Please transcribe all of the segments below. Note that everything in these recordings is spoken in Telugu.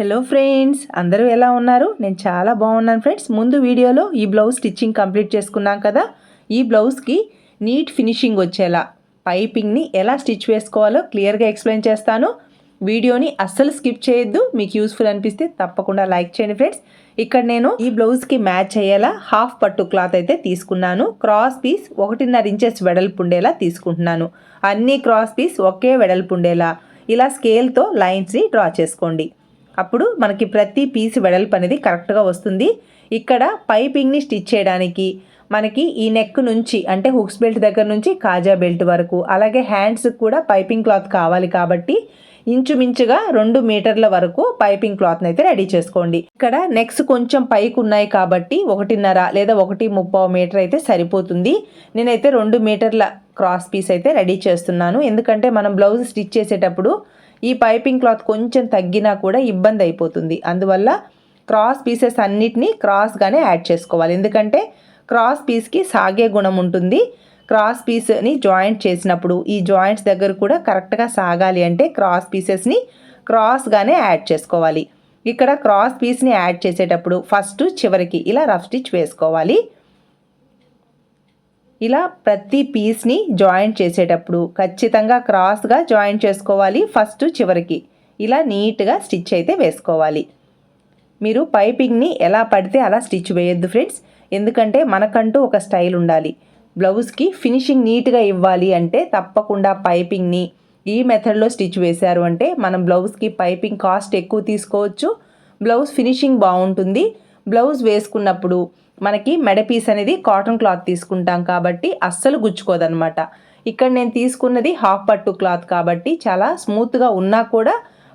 హలో ఫ్రెండ్స్ అందరూ ఎలా ఉన్నారు? నేను చాలా బాగున్నాను ఫ్రెండ్స్ ముందు వీడియోలో ఈ బ్లౌజ్ స్టిచ్చింగ్ కంప్లీట్ చేసుకున్నాం కదా? ఈ బ్లౌజ్కి నీట్ ఫినిషింగ్ వచ్చేలా. పైపింగ్ని ఎలా స్టిచ్ వేసుకోవాలో క్లియర్గా ఎక్స్ప్లెయిన్ చేస్తాను. వీడియోని అస్సలు స్కిప్ చేయొద్దు. మీకు యూస్ఫుల్ అనిపిస్తే తప్పకుండా లైక్ చేయండి ఫ్రెండ్స్ ఇక్కడ నేను ఈ బ్లౌజ్కి మ్యాచ్ అయ్యేలా హాఫ్ పట్టు క్లాత్ అయితే తీసుకున్నాను. క్రాస్ పీస్ ఒకటిన్నర ఇంచెస్ వెడల్పు ఉండేలా తీసుకుంటున్నాను. అన్ని క్రాస్ పీస్ ఒకే వెడల్పు ఉండేలా. ఇలా స్కేల్తో లైన్స్ని డ్రా చేసుకోండి. అప్పుడు మనకి ప్రతి పీస్ వెడల్పు అనేది కరెక్ట్గా వస్తుంది. ఇక్కడ పైపింగ్ని స్టిచ్ చేయడానికి మనకి ఈ నెక్ నుంచి అంటే హుక్స్ బెల్ట్ దగ్గర నుంచి కాజా బెల్ట్ వరకు అలాగే హ్యాండ్స్కి కూడా పైపింగ్ క్లాత్ కావాలి కాబట్టి ఇంచుమించుగా రెండు మీటర్ల వరకు పైపింగ్ క్లాత్ని అయితే రెడీ చేసుకోండి. ఇక్కడ నెక్స్ కొంచెం పైకి ఉన్నాయి కాబట్టి ఒకటిన్నర లేదా ఒకటి ముప్పై మీటర్ అయితే సరిపోతుంది. నేనైతే రెండు మీటర్ల క్రాస్ పీస్ అయితే రెడీ చేస్తున్నాను. ఎందుకంటే మనం బ్లౌజ్ స్టిచ్ చేసేటప్పుడు ఈ పైపింగ్ క్లాత్ కొంచెం తగ్గినా కూడా ఇబ్బంది అయిపోతుంది. అందువల్ల క్రాస్ పీసెస్ అన్నిటినీ క్రాస్గానే యాడ్ చేసుకోవాలి. ఎందుకంటే క్రాస్ పీస్కి సాగే గుణం ఉంటుంది. క్రాస్ పీస్ని జాయింట్ చేసినప్పుడు ఈ జాయింట్స్ దగ్గర కూడా కరెక్ట్గా సాగాలి అంటే క్రాస్ పీసెస్ని క్రాస్గానే యాడ్ చేసుకోవాలి. ఇక్కడ క్రాస్ పీస్ని యాడ్ చేసేటప్పుడు ఫస్ట్ చివరికి ఇలా రఫ్ స్టిచ్ వేసుకోవాలి. ఇలా ప్రతి పీస్ని జాయింట్ చేసేటప్పుడు ఖచ్చితంగా క్రాస్గా జాయింట్ చేసుకోవాలి ఫస్ట్ చివరికి. ఇలా నీట్గా స్టిచ్ అయితే వేసుకోవాలి. మీరు పైపింగ్ని ఎలా పడితే అలా స్టిచ్ వేయొద్దు ఫ్రెండ్స్ ఎందుకంటే మనకంటూ ఒక స్టైల్ ఉండాలి. బ్లౌజ్కి ఫినిషింగ్ నీట్గా ఇవ్వాలి అంటే తప్పకుండా పైపింగ్ని ఈ మెథడ్లో స్టిచ్ వేశారు అంటే మనం బ్లౌజ్కి పైపింగ్ కాస్ట్ ఎక్కువ తీసుకోవచ్చు. బ్లౌజ్ ఫినిషింగ్ బాగుంటుంది. బ్లౌజ్ వేసుకున్నప్పుడు మనకి మెడ పీస్ అనేది కాటన్ క్లాత్ తీసుకుంటాం కాబట్టి అస్సలు గుచ్చుకోదనమాట ఇక్కడ నేను తీసుకున్నది హాఫ్ పట్టు క్లాత్ కాబట్టి చాలా స్మూత్గా ఉన్నా కూడా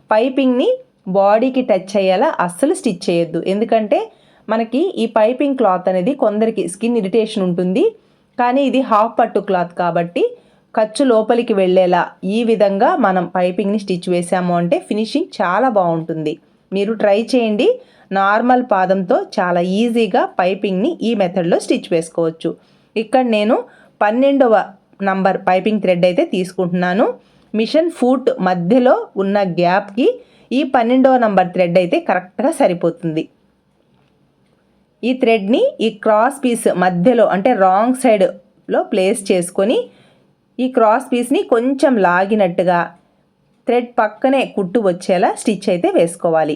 పైపింగ్ని బాడీకి టచ్ అయ్యేలా అస్సలు స్టిచ్ చేయొద్దు. ఎందుకంటే మనకి ఈ పైపింగ్ క్లాత్ అనేది కొందరికి స్కిన్ ఇరిటేషన్ ఉంటుంది. కానీ ఇది హాఫ్ పట్టు క్లాత్ కాబట్టి ఖర్చు లోపలికి వెళ్ళేలా ఈ విధంగా మనం పైపింగ్ని స్టిచ్ వేసాము అంటే ఫినిషింగ్ చాలా బాగుంటుంది. మీరు ట్రై చేయండి. నార్మల్ పాదంతో చాలా ఈజీగా పైపింగ్ని ఈ మెథడ్లో స్టిచ్ వేసుకోవచ్చు. ఇక్కడ నేను పన్నెండవ నంబర్ పైపింగ్ థ్రెడ్ అయితే తీసుకుంటున్నాను. మిషన్ ఫూట్ మధ్యలో ఉన్న గ్యాప్కి ఈ పన్నెండవ నంబర్ థ్రెడ్ అయితే కరెక్ట్గా సరిపోతుంది. ఈ థ్రెడ్ని ఈ క్రాస్ పీస్ మధ్యలో అంటే రాంగ్ సైడ్లో ప్లేస్ చేసుకొని ఈ క్రాస్ పీస్ని కొంచెం లాగినట్టుగా థ్రెడ్ పక్కనే కుట్టు వచ్చేలా స్టిచ్ అయితే వేసుకోవాలి.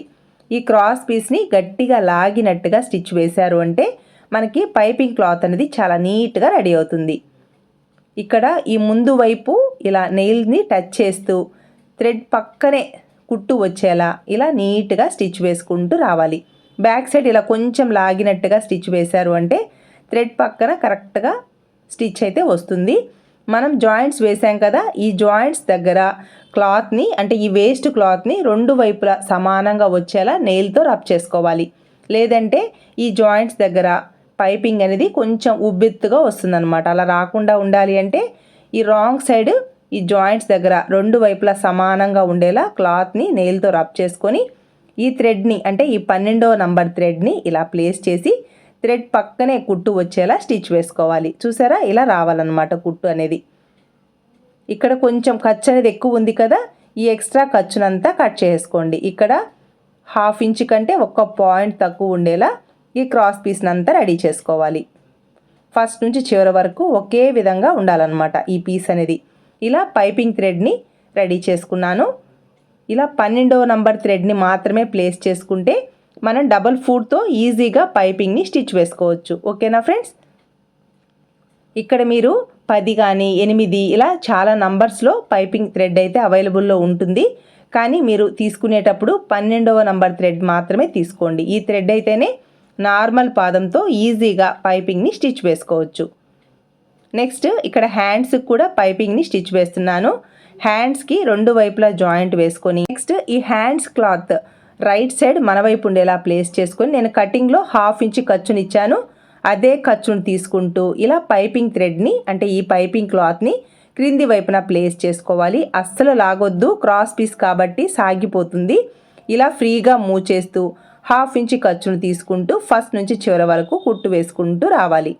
ఈ క్రాస్ పీస్ని గట్టిగా లాగినట్టుగా స్టిచ్ వేశారు అంటే మనకి పైపింగ్ క్లాత్ అనేది చాలా నీట్గా రెడీ అవుతుంది. ఇక్కడ ఈ ముందు వైపు ఇలా నెయిల్ని టచ్ చేస్తూ థ్రెడ్ పక్కనే కుట్టు వచ్చేలా ఇలా నీట్గా స్టిచ్ వేసుకుంటూ రావాలి. బ్యాక్ సైడ్ ఇలా కొంచెం లాగినట్టుగా స్టిచ్ వేశారు అంటే థ్రెడ్ పక్కన కరెక్ట్గా స్టిచ్ అయితే వస్తుంది. మనం జాయింట్స్ వేసాం కదా ఈ జాయింట్స్ దగ్గర క్లాత్ని అంటే ఈ వేస్ట్ క్లాత్ని రెండు వైపులా సమానంగా వచ్చేలా నెయిల్తో రబ్ చేసుకోవాలి. లేదంటే ఈ జాయింట్స్ దగ్గర పైపింగ్ అనేది కొంచెం ఉబ్బెత్తుగా వస్తుందన్నమాట. అలా రాకుండా ఉండాలి అంటే ఈ రాంగ్ సైడ్ ఈ జాయింట్స్ దగ్గర రెండు వైపులా సమానంగా ఉండేలా క్లాత్ని నెయిల్తో రబ్ చేసుకొని ఈ థ్రెడ్ని అంటే ఈ పన్నెండవ నంబర్ థ్రెడ్ని ఇలా ప్లేస్ చేసి థ్రెడ్ పక్కనే కుట్టు వచ్చేలా స్టిచ్ వేసుకోవాలి. చూసారా? ఇలా రావాలన్నమాట కుట్టు అనేది. ఇక్కడ కొంచెం ఖర్చు అనేది ఎక్కువ ఉంది కదా ఈ ఎక్స్ట్రా ఖర్చునంతా కట్ చేసుకోండి. ఇక్కడ హాఫ్ ఇంచ్ కంటే ఒక్క పాయింట్ తక్కువ ఉండేలా ఈ క్రాస్ పీస్నంతా రెడీ చేసుకోవాలి. ఫస్ట్ నుంచి చివరి వరకు ఒకే విధంగా ఉండాలన్నమాట ఈ పీస్ అనేది. ఇలా పైపింగ్ థ్రెడ్ని రెడీ చేసుకున్నాను. ఇలా పన్నెండవ నంబర్ థ్రెడ్ని మాత్రమే ప్లేస్ చేసుకుంటే మనం డబల్ ఫూడ్తో ఈజీగా పైపింగ్ని స్టిచ్ వేసుకోవచ్చు. ఓకేనా ఫ్రెండ్స్ ఇక్కడ మీరు పది కానీ ఎనిమిది ఇలా చాలా నంబర్స్లో పైపింగ్ థ్రెడ్ అయితే అవైలబుల్లో ఉంటుంది. కానీ మీరు తీసుకునేటప్పుడు పన్నెండవ నంబర్ థ్రెడ్ మాత్రమే తీసుకోండి. ఈ థ్రెడ్ అయితేనే నార్మల్ పాదంతో ఈజీగా పైపింగ్ని స్టిచ్ వేసుకోవచ్చు. నెక్స్ట్ ఇక్కడ హ్యాండ్స్కి కూడా పైపింగ్ని స్టిచ్ వేస్తున్నాను. హ్యాండ్స్కి రెండు వైపులా జాయింట్ వేసుకొని నెక్స్ట్ ఈ హ్యాండ్స్ క్లాత్ రైట్ సైడ్ మన వైపు ఉండేలా ప్లేస్ చేసుకొని నేను కటింగ్లో హాఫ్ ఇంచ్ ఖర్చునిచ్చాను. అదే ఖర్చును తీసుకుంటూ ఇలా పైపింగ్ థ్రెడ్ని అంటే ఈ పైపింగ్ క్లాత్ని క్రింది వైపున ప్లేస్ చేసుకోవాలి. అస్సలు లాగొద్దు. క్రాస్ పీస్ కాబట్టి సాగిపోతుంది. ఇలా ఫ్రీగా మూవ్ చేస్తూ హాఫ్ ఇంచ్ ఖర్చును తీసుకుంటూ ఫస్ట్ నుంచి చివరి వరకు కుట్టు వేసుకుంటూ రావాలి.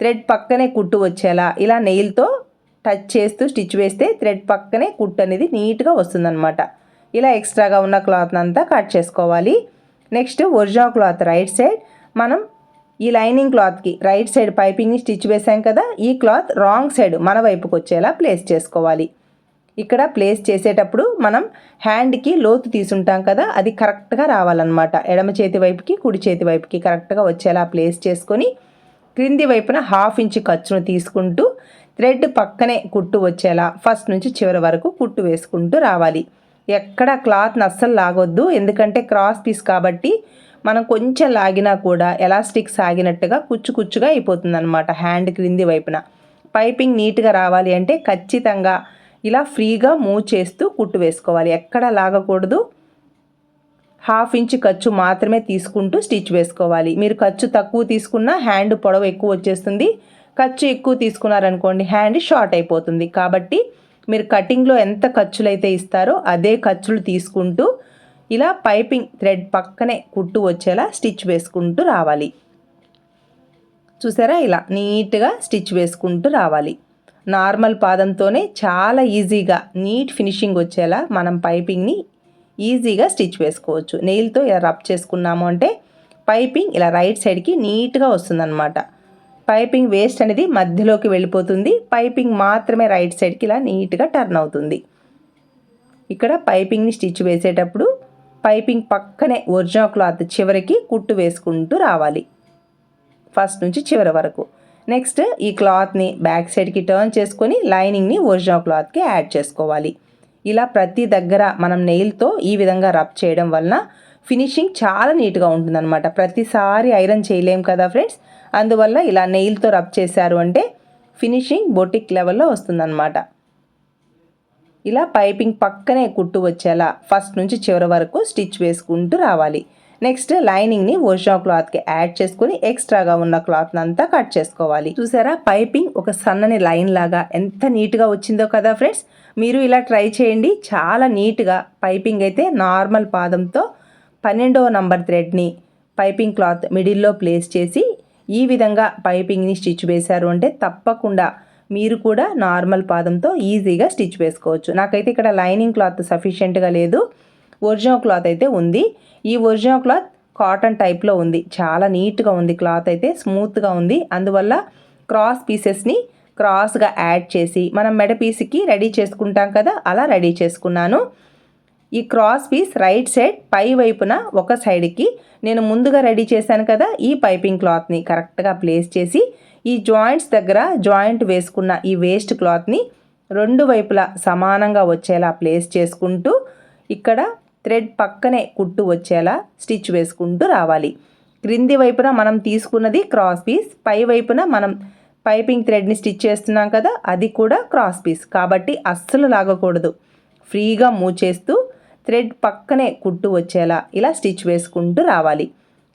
థ్రెడ్ పక్కనే కుట్టు వచ్చేలా ఇలా నెయిల్తో టచ్ చేస్తూ స్టిచ్ వేస్తే థ్రెడ్ పక్కనే కుట్టు అనేది నీట్గా వస్తుందన్నమాట. ఇలా ఎక్స్ట్రాగా ఉన్న క్లాత్ అంతా కట్ చేసుకోవాలి. Next original cloth right side మనం ఈ లైనింగ్ క్లాత్కి రైట్ సైడ్ పైపింగ్ని స్టిచ్ వేసాం కదా ఈ క్లాత్ రాంగ్ సైడ్ మన వైపుకి వచ్చేలా ప్లేస్ చేసుకోవాలి. ఇక్కడ ప్లేస్ చేసేటప్పుడు మనం హ్యాండ్కి లోతు తీసుంటాం కదా అది కరెక్ట్గా రావాలన్నమాట. ఎడమ చేతి వైపుకి కుడి చేతి వైపుకి కరెక్ట్గా వచ్చేలా ప్లేస్ చేసుకొని క్రింది వైపున హాఫ్ ఇంచ్ ఖర్చును తీసుకుంటూ థ్రెడ్ పక్కనే కుట్టు వచ్చేలా ఫస్ట్ నుంచి చివరి వరకు కుట్టు వేసుకుంటూ రావాలి. ఎక్కడ క్లాత్ని అస్సలు లాగొద్దు ఎందుకంటే క్రాస్ పీస్ కాబట్టి మనం కొంచెం లాగినా కూడా ఎలాస్టిక్ సాగినట్టుగా కుచ్చు కుచ్చుగా అయిపోతుంది అనమాట హ్యాండ్ క్రింది వైపున. పైపింగ్ నీట్గా రావాలి అంటే ఖచ్చితంగా ఇలా ఫ్రీగా మూవ్ చేస్తూ కుట్టు వేసుకోవాలి. ఎక్కడ లాగకూడదు. హాఫ్ ఇంచ్ ఖర్చు మాత్రమే తీసుకుంటూ స్టిచ్ వేసుకోవాలి. మీరు ఖర్చు తక్కువ తీసుకున్నా హ్యాండ్ పొడవు ఎక్కువ వచ్చేస్తుంది. ఖర్చు ఎక్కువ తీసుకున్నారనుకోండి హ్యాండ్ షార్ట్ అయిపోతుంది. కాబట్టి మీరు కటింగ్లో ఎంత ఖర్చులు అయితే ఇస్తారో అదే ఖర్చులు తీసుకుంటూ ఇలా పైపింగ్ థ్రెడ్ పక్కనే కుట్టు వచ్చేలా స్టిచ్ వేసుకుంటూ రావాలి. చూసారా? ఇలా నీట్గా స్టిచ్ వేసుకుంటూ రావాలి. నార్మల్ పాదంతోనే చాలా ఈజీగా నీట్ ఫినిషింగ్ వచ్చేలా మనం పైపింగ్ని ఈజీగా స్టిచ్ వేసుకోవచ్చు. నెయిల్తో ఇలా రబ్ చేసుకున్నాము అంటే పైపింగ్ ఇలా రైట్ సైడ్కి నీట్గా వస్తుందన్నమాట. పైపింగ్ వేస్ట్ అనేది మధ్యలోకి వెళ్ళిపోతుంది. పైపింగ్ మాత్రమే రైట్ సైడ్కి ఇలా నీట్గా టర్న్ అవుతుంది. ఇక్కడ పైపింగ్ని స్టిచ్ వేసేటప్పుడు పైపింగ్ పక్కనే ఒరిజినల్ క్లాత్ చివరికి కుట్టు వేసుకుంటూ రావాలి. ఫస్ట్ నుంచి చివరి వరకు. నెక్స్ట్ ఈ క్లాత్ని బ్యాక్ సైడ్కి టర్న్ చేసుకొని లైనింగ్ని ఒరిజినల్ క్లాత్కి యాడ్ చేసుకోవాలి. ఇలా ప్రతి దగ్గర మనం నెయిల్తో ఈ విధంగా రబ్ చేయడం వలన ఫినిషింగ్ చాలా నీట్గా ఉంటుందన్నమాట. ప్రతిసారి ఐరన్ చేయలేం కదా ఫ్రెండ్స్? అందువల్ల ఇలా నెయిల్తో రబ్ చేశారు అంటే ఫినిషింగ్ బొటిక్ లెవెల్లో వస్తుందన్నమాట. ఇలా పైపింగ్ పక్కనే కుట్టు వచ్చేలా ఫస్ట్ నుంచి చివరి వరకు స్టిచ్ వేసుకుంటూ రావాలి. నెక్స్ట్ లైనింగ్ని ఒరిజినల్ క్లాత్కి యాడ్ చేసుకుని ఎక్స్ట్రాగా ఉన్న క్లాత్ అంతా కట్ చేసుకోవాలి. చూసారా? పైపింగ్ ఒక సన్నని లైన్ లాగా ఎంత నీట్గా వచ్చిందో కదా ఫ్రెండ్స్? మీరు ఇలా ట్రై చేయండి. చాలా నీట్గా పైపింగ్ అయితే నార్మల్ పాదంతో పన్నెండవ నంబర్ థ్రెడ్ని పైపింగ్ క్లాత్ మిడిల్లో ప్లేస్ చేసి ఈ విధంగా పైపింగ్ని స్టిచ్ వేశారు అంటే తప్పకుండా మీరు కూడా నార్మల్ పాదంతో ఈజీగా స్టిచ్ వేసుకోవచ్చు. నాకైతే ఇక్కడ లైనింగ్ క్లాత్ సఫిషియెంట్గా లేదు. ఒరిజినల్ క్లాత్ అయితే ఉంది. ఈ ఒరిజినల్ క్లాత్ కాటన్ టైప్లో ఉంది. చాలా నీట్గా ఉంది. క్లాత్ అయితే స్మూత్గా ఉంది. అందువల్ల క్రాస్ పీసెస్ని క్రాస్గా యాడ్ చేసి మనం మెడ పీస్కి రెడీ చేసుకుంటాం కదా అలా రెడీ చేసుకున్నాను. ఈ క్రాస్ పీస్ రైట్ సైడ్ పై వైపున ఒక సైడ్కి నేను ముందుగా రెడీ చేశాను కదా ఈ పైపింగ్ క్లాత్ని కరెక్ట్గా ప్లేస్ చేసి ఈ జాయింట్స్ దగ్గర జాయింట్ వేసుకున్న ఈ వేస్ట్ క్లాత్ని రెండు వైపులా సమానంగా వచ్చేలా ప్లేస్ చేసుకుంటూ ఇక్కడ థ్రెడ్ పక్కనే కుట్టు వచ్చేలా స్టిచ్ వేసుకుంటూ రావాలి. క్రింది వైపున మనం తీసుకున్నది క్రాస్ పీస్ పై వైపున మనం పైపింగ్ థ్రెడ్ని స్టిచ్ చేస్తున్నాం కదా అది కూడా క్రాస్ పీస్. కాబట్టి అస్సలు లాగకూడదు. ఫ్రీగా మూవ్ చేస్తూ థ్రెడ్ పక్కనే కుట్టు వచ్చేలా ఇలా స్టిచ్ వేసుకుంటూ రావాలి.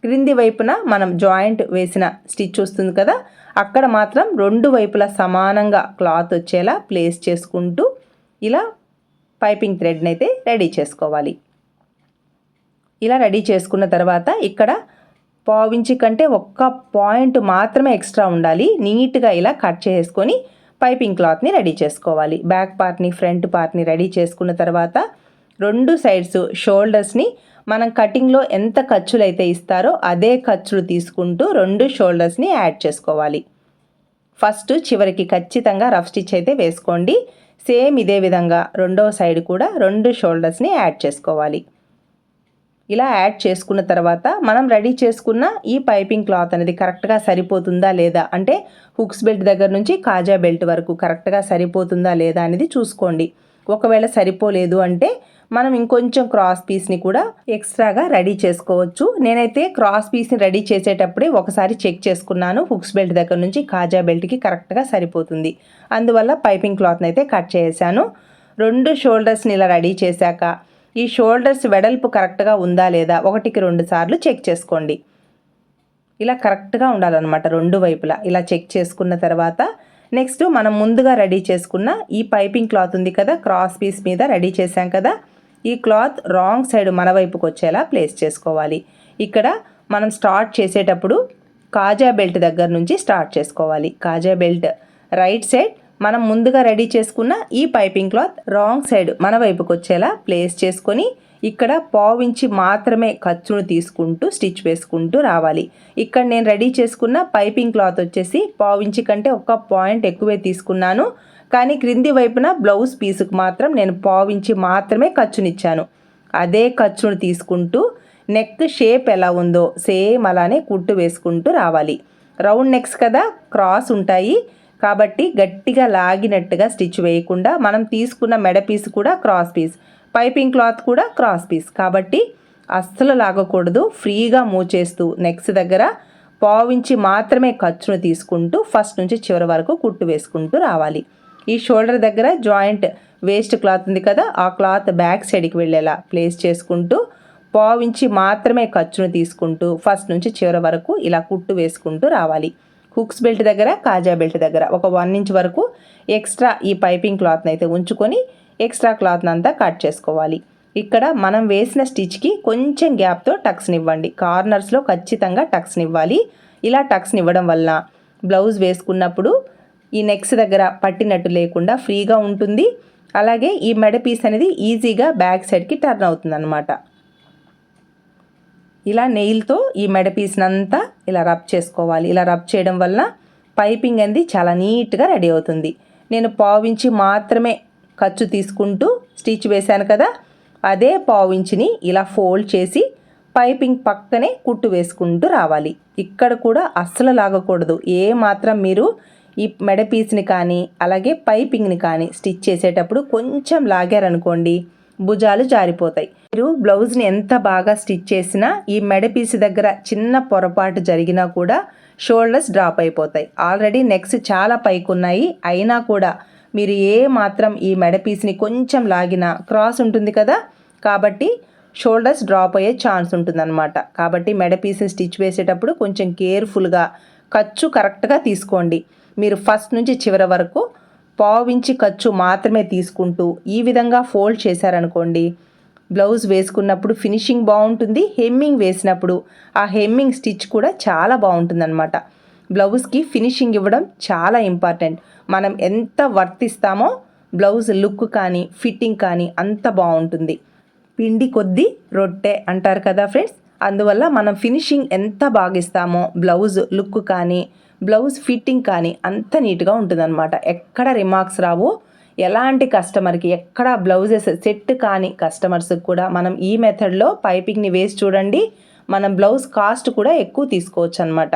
క్రింది వైపున మనం జాయింట్ వేసిన స్టిచ్ వస్తుంది కదా అక్కడ మాత్రం రెండు వైపులా సమానంగా క్లాత్ వచ్చేలా ప్లేస్ చేసుకుంటూ ఇలా పైపింగ్ థ్రెడ్ని అయితే రెడీ చేసుకోవాలి. ఇలా రెడీ చేసుకున్న తర్వాత ఇక్కడ పావించి కంటే ఒక్క పాయింట్ మాత్రమే ఎక్స్ట్రా ఉండాలి. నీట్గా ఇలా కట్ చేసుకొని పైపింగ్ క్లాత్ని రెడీ చేసుకోవాలి. బ్యాక్ పార్ట్ని ఫ్రంట్ పార్ట్ని రెడీ చేసుకున్న తర్వాత రెండు సైడ్స్ షోల్డర్స్ని మనం కటింగ్లో ఎంత ఖర్చులు అయితే ఇస్తారో అదే ఖర్చులు తీసుకుంటూ రెండు షోల్డర్స్ని యాడ్ చేసుకోవాలి. ఫస్ట్ చివరికి ఖచ్చితంగా రఫ్ స్టిచ్ అయితే వేసుకోండి. సేమ్ ఇదే విధంగా రెండవ సైడ్ కూడా రెండు షోల్డర్స్ని యాడ్ చేసుకోవాలి. ఇలా యాడ్ చేసుకున్న తర్వాత మనం రెడీ చేసుకున్న ఈ పైపింగ్ క్లాత్ అనేది కరెక్ట్గా సరిపోతుందా లేదా అంటే హుక్స్ బెల్ట్ దగ్గర నుంచి కాజా బెల్ట్ వరకు కరెక్ట్గా సరిపోతుందా లేదా అనేది చూసుకోండి. ఒకవేళ సరిపోలేదు అంటే మనం ఇంకొంచెం క్రాస్ పీస్ని కూడా ఎక్స్ట్రాగా రెడీ చేసుకోవచ్చు. నేనైతే క్రాస్ పీస్ని రెడీ చేసేటప్పుడే ఒకసారి చెక్ చేసుకున్నాను. హుక్స్ బెల్ట్ దగ్గర నుంచి కాజా బెల్ట్కి కరెక్ట్గా సరిపోతుంది. అందువల్ల పైపింగ్ క్లాత్ని అయితే కట్ చేశాను. రెండు షోల్డర్స్ని ఇలా రెడీ చేశాక ఈ షోల్డర్స్ వెడల్పు కరెక్ట్గా ఉందా లేదా ఒకటికి రెండు సార్లు చెక్ చేసుకోండి. ఇలా కరెక్ట్గా ఉండాలన్నమాట రెండు వైపులా. ఇలా చెక్ చేసుకున్న తర్వాత నెక్స్ట్ మనం ముందుగా రెడీ చేసుకున్న ఈ పైపింగ్ క్లాత్ ఉంది కదా క్రాస్ పీస్ మీద రెడీ చేసాం కదా. ఈ క్లాత్ రాంగ్ సైడ్ మన వైపుకి వచ్చేలా ప్లేస్ చేసుకోవాలి. ఇక్కడ మనం స్టార్ట్ చేసేటప్పుడు కాజా బెల్ట్ దగ్గర నుంచి స్టార్ట్ చేసుకోవాలి. కాజా బెల్ట్ రైట్ సైడ్ మనం ముందుగా రెడీ చేసుకున్న ఈ పైపింగ్ క్లాత్ రాంగ్ సైడ్ మన వైపుకి వచ్చేలా ప్లేస్ చేసుకొని ఇక్కడ పావించి మాత్రమే ఖర్చును తీసుకుంటూ స్టిచ్ వేసుకుంటూ రావాలి. ఇక్కడ నేను రెడీ చేసుకున్న పైపింగ్ క్లాత్ వచ్చేసి పావించి కంటే ఒక పాయింట్ ఎక్కువే తీసుకున్నాను. కానీ క్రింది వైపున బ్లౌజ్ పీసుకు మాత్రం నేను పావించి మాత్రమే ఖర్చునిచ్చాను. అదే ఖర్చును తీసుకుంటూ నెక్ షేప్ ఎలా ఉందో సేమ్ అలానే కుట్టు వేసుకుంటూ రావాలి. రౌండ్ నెక్స్ కదా క్రాస్ ఉంటాయి. కాబట్టి గట్టిగా లాగినట్టుగా స్టిచ్ వేయకుండా మనం తీసుకున్న మెడ పీస్ కూడా క్రాస్ పీస్. పైపింగ్ క్లాత్ కూడా క్రాస్ పీస్. కాబట్టి అస్సలు లాగకూడదు. ఫ్రీగా మూవ్ చేస్తూ నెక్స్ట్ దగ్గర పావించి మాత్రమే ఖర్చును తీసుకుంటూ ఫస్ట్ నుంచి చివరి వరకు కుట్టు వేసుకుంటూ రావాలి. ఈ షోల్డర్ దగ్గర జాయింట్ వేస్ట్ క్లాత్ ఉంది కదా ఆ క్లాత్ బ్యాక్ సైడ్కి వెళ్ళేలా ప్లేస్ చేసుకుంటూ పావించి మాత్రమే ఖర్చును తీసుకుంటూ ఫస్ట్ నుంచి చివరి వరకు ఇలా కుట్టు వేసుకుంటూ రావాలి. హుక్స్ బెల్ట్ దగ్గర కాజా బెల్ట్ దగ్గర ఒక వన్ ఇంచ్ వరకు ఎక్స్ట్రా ఈ పైపింగ్ క్లాత్ని అయితే ఉంచుకొని ఎక్స్ట్రా క్లాత్ని అంతా కట్ చేసుకోవాలి. ఇక్కడ మనం వేసిన స్టిచ్కి కొంచెం గ్యాప్తో టక్స్నివ్వండి. కార్నర్స్లో ఖచ్చితంగా టక్స్ని ఇవ్వాలి ఇలా టక్స్నివ్వడం వల్ల బ్లౌజ్ వేసుకున్నప్పుడు ఈ నెక్స్ దగ్గర పట్టినట్టు లేకుండా ఫ్రీగా ఉంటుంది. అలాగే ఈ మెడ పీస్ అనేది ఈజీగా బ్యాక్ సైడ్కి టర్న్ అవుతుంది అనమాట ఇలా నెయిల్తో ఈ మెడ పీస్నంతా ఇలా రబ్ చేసుకోవాలి. ఇలా రబ్ చేయడం వల్ల పైపింగ్ అనేది చాలా నీట్గా రెడీ అవుతుంది. నేను పావించి మాత్రమే ఖర్చు తీసుకుంటూ స్టిచ్ వేశాను కదా అదే పావుంచిని ఇలా ఫోల్డ్ చేసి పైపింగ్ పక్కనే కుట్టు వేసుకుంటూ రావాలి. ఇక్కడ కూడా అస్సలు లాగకూడదు. ఏ మాత్రం మీరు ఈ మెడ పీస్ని కానీ అలాగే పైపింగ్ని కానీ స్టిచ్ చేసేటప్పుడు కొంచెం లాగారనుకోండి భుజాలు జారిపోతాయి. మీరు బ్లౌజ్ని ఎంత బాగా స్టిచ్ చేసినా ఈ మెడ పీస్ దగ్గర చిన్న పొరపాటు జరిగినా కూడా షోల్డర్స్ డ్రాప్ అయిపోతాయి. ఆల్రెడీ నెక్స్ చాలా పైకి ఉన్నాయి అయినా కూడా మీరు ఏ మాత్రం ఈ మెడ పీస్ని కొంచెం లాగినా క్రాస్ ఉంటుంది కదా? కాబట్టి షోల్డర్స్ డ్రాప్ అయ్యే ఛాన్స్ ఉంటుందన్నమాట. కాబట్టి మెడ పీస్ని స్టిచ్ వేసేటప్పుడు కొంచెం కేర్ఫుల్గా ఖర్చు కరెక్ట్గా తీసుకోండి. మీరు ఫస్ట్ నుంచి చివరి వరకు పావించి ఖర్చు మాత్రమే తీసుకుంటూ ఈ విధంగా ఫోల్డ్ చేశారనుకోండి బ్లౌజ్ వేసుకున్నప్పుడు ఫినిషింగ్ బాగుంటుంది హెమ్మింగ్ వేసినప్పుడు ఆ హెమ్మింగ్ స్టిచ్ కూడా చాలా బాగుంటుందన్నమాట. బ్లౌజ్కి ఫినిషింగ్ ఇవ్వడం చాలా ఇంపార్టెంట్. మనం ఎంత వర్తిస్తామో బ్లౌజ్ లుక్ కానీ ఫిట్టింగ్ కానీ అంత బాగుంటుంది. పిండి కొద్దీ రొట్టె అంటారు కదా ఫ్రెండ్స్? అందువల్ల మనం ఫినిషింగ్ ఎంత బాగిస్తామో బ్లౌజ్ లుక్ కానీ బ్లౌజ్ ఫిట్టింగ్ కానీ అంత నీట్గా ఉంటుందన్నమాట. ఎక్కడ రిమార్క్స్ రావు. ఎలాంటి కస్టమర్కి ఎక్కడ బ్లౌజెస్ సెట్ కాని కస్టమర్స్కి కూడా మనం ఈ మెథడ్లో పైపింగ్ని వేసి చూడండి. మనం బ్లౌజ్ కాస్ట్ కూడా ఎక్కువ తీసుకోవచ్చు అనమాట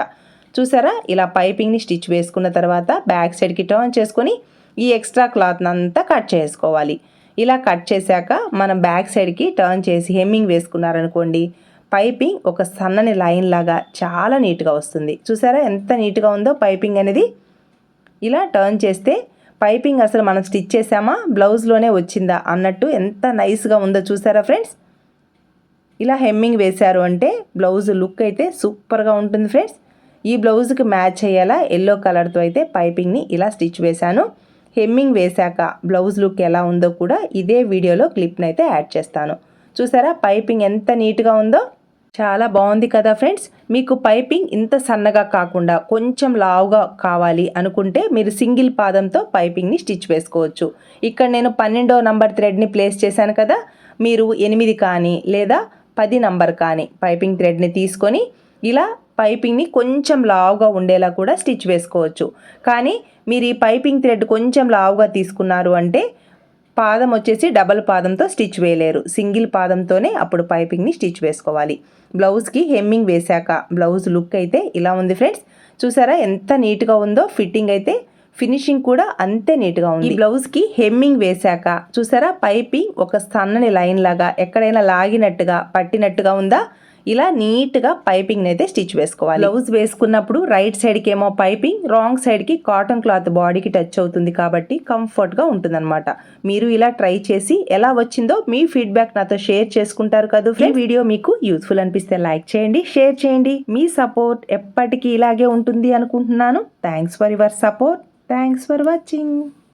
చూసారా? ఇలా పైపింగ్ని స్టిచ్ వేసుకున్న తర్వాత బ్యాక్ సైడ్కి టర్న్ చేసుకొని ఈ ఎక్స్ట్రా క్లాత్ని అంతా కట్ చేసుకోవాలి. ఇలా కట్ చేశాక మనం బ్యాక్ సైడ్కి టర్న్ చేసి హెమ్మింగ్ వేసుకున్నారనుకోండి పైపింగ్ ఒక సన్నని లైన్ లాగా చాలా నీట్గా వస్తుంది. చూసారా? ఎంత నీట్గా ఉందో పైపింగ్ అనేది. ఇలా టర్న్ చేస్తే పైపింగ్ అసలు మనం స్టిచ్ చేసామా బ్లౌజ్లోనే వచ్చిందా? అన్నట్టు ఎంత నైస్గా ఉందో చూసారా ఫ్రెండ్స్? ఇలా హెమ్మింగ్ వేశారు అంటే బ్లౌజ్ లుక్ అయితే సూపర్గా ఉంటుంది ఫ్రెండ్స్. ఈ బ్లౌజ్కి మ్యాచ్ అయ్యేలా ఎల్లో కలర్తో అయితే పైపింగ్ని ఇలా స్టిచ్ వేశాను. హెమ్మింగ్ వేశాక బ్లౌజ్ లుక్ ఎలా ఉందో కూడా ఇదే వీడియోలో క్లిప్ని అయితే యాడ్ చేస్తాను. చూసారా? పైపింగ్ ఎంత నీట్గా ఉందో? చాలా బాగుంది కదా ఫ్రెండ్స్? మీకు పైపింగ్ ఇంత సన్నగా కాకుండా కొంచెం లావుగా కావాలి అనుకుంటే మీరు సింగిల్ పాదంతో పైపింగ్ని స్టిచ్ వేసుకోవచ్చు. ఇక్కడ నేను పన్నెండో నంబర్ థ్రెడ్ని ప్లేస్ చేశాను కదా? మీరు ఎనిమిది కానీ లేదా పది నంబర్ కానీ పైపింగ్ థ్రెడ్ని తీసుకొని ఇలా పైపింగ్ని కొంచెం లావుగా ఉండేలా కూడా స్టిచ్ వేసుకోవచ్చు. కానీ మీరు ఈ పైపింగ్ థ్రెడ్ కొంచెం లావుగా తీసుకున్నారు అంటే పాదం వచ్చేసి డబల్ పాదంతో స్టిచ్ వేయలేరు. సింగిల్ పాదంతోనే అప్పుడు పైపింగ్ని స్టిచ్ వేసుకోవాలి. బ్లౌజ్కి హెమ్మింగ్ వేశాక బ్లౌజ్ లుక్ అయితే ఇలా ఉంది ఫ్రెండ్స్. చూసారా ఎంత నీట్గా ఉందో ఫిట్టింగ్ అయితే ఫినిషింగ్ కూడా అంతే నీట్గా ఉంది. ఈ బ్లౌజ్కి హెమ్మింగ్ వేశాక చూసారా పైపింగ్ ఒక సన్నని లైన్ లాగా ఎక్కడైనా లాగినట్టుగా పట్టినట్టుగా ఉందా? ఇలా నీట్గా పైపింగ్ అయితే స్టిచ్ వేసుకోవాలి. బ్లౌజ్ వేసుకున్నప్పుడు రైట్ సైడ్కి ఏమో పైపింగ్ రాంగ్ సైడ్కి కాటన్ క్లాత్ బాడీకి టచ్ అవుతుంది కాబట్టి కంఫర్ట్గా ఉంటుందన్నమాట. మీరు ఇలా ట్రై చేసి ఎలా వచ్చిందో మీ ఫీడ్బ్యాక్ నాతో షేర్ చేసుకుంటారు కదా ఈ వీడియో మీకు యూస్ఫుల్ అనిపిస్తే లైక్ చేయండి షేర్ చేయండి. మీ సపోర్ట్ ఎప్పటికీ ఇలాగే ఉంటుంది అనుకుంటున్నాను. Thanks for your support. Thanks for watching.